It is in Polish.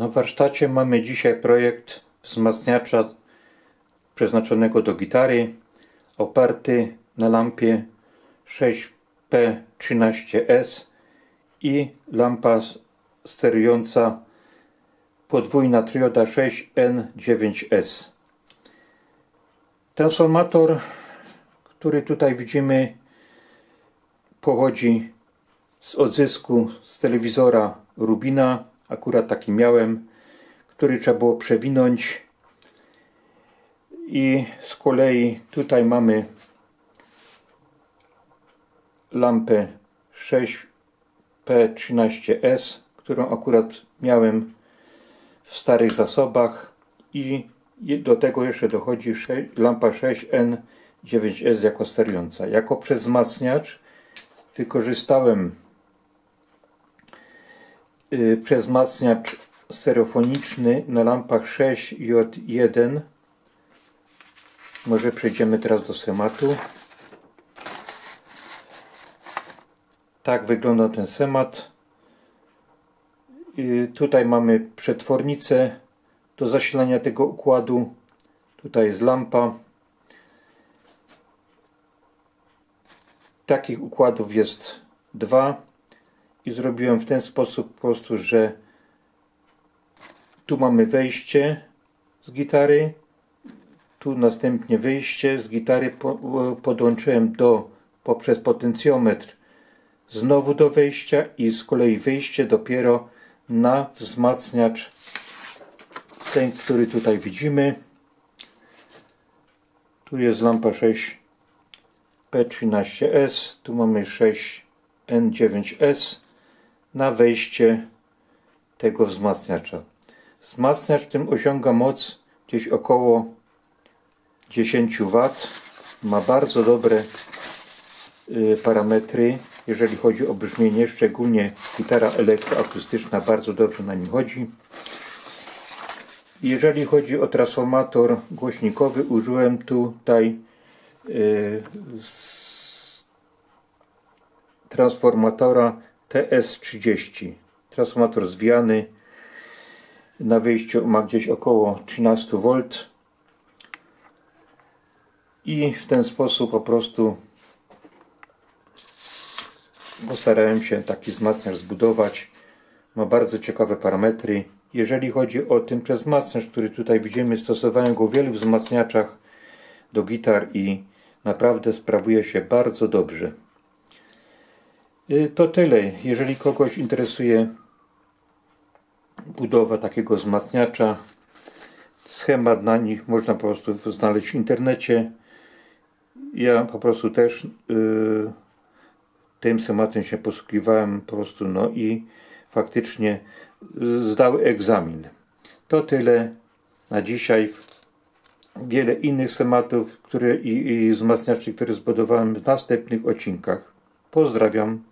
Na warsztacie mamy dzisiaj projekt wzmacniacza przeznaczonego do gitary oparty na lampie 6P13S i lampa sterująca podwójna trioda 6N9S. Transformator, który tutaj widzimy, pochodzi z odzysku z telewizora Rubina. Akurat taki miałem, który trzeba było przewinąć. I z kolei tutaj mamy lampę 6P13S, którą akurat miałem w starych zasobach i do tego jeszcze dochodzi lampa 6N9S jako sterująca. Jako przezmacniacz wykorzystałem y, przezmacniacz stereofoniczny na lampach 6J1. Może przejdziemy teraz do schematu. Tak wygląda ten schemat. Y, Tutaj mamy przetwornicę do zasilania tego układu. Tutaj jest lampa. Takich układów jest dwa i zrobiłem w ten sposób po prostu, że tu mamy wejście z gitary, tu następnie wyjście z gitary po, podłączyłem do poprzez potencjometr znowu do wejścia i z kolei wyjście dopiero na wzmacniacz ten, który tutaj widzimy. Tu jest lampa 6P13S, tu mamy 6N9S na wejście tego wzmacniacza. Wzmacniacz tym osiąga moc gdzieś około 10 W. Ma bardzo dobre y, parametry, jeżeli chodzi o brzmienie, szczególnie gitara elektroakustyczna bardzo dobrze na nim chodzi. Jeżeli chodzi o transformator głośnikowy, użyłem tutaj y, transformatora TS30. Transformator zwijany na wyjściu ma gdzieś około 13 V i w ten sposób po prostu postarałem się taki wzmacniacz zbudować. Ma bardzo ciekawe parametry. Jeżeli chodzi o ten wzmacniacz, który tutaj widzimy, stosowałem go w wielu wzmacniaczach do gitar i naprawdę sprawuje się bardzo dobrze. Y, To tyle. Jeżeli kogoś interesuje budowa takiego wzmacniacza, schemat na nich można po prostu znaleźć w internecie. Ja po prostu też yy, tym schematem się posługiwałem po prostu no i faktycznie y, zdały egzamin. To tyle na dzisiaj. Wiele innych schematów które, i, i wzmacniaczy, które zbudowałem w następnych odcinkach. Pozdrawiam.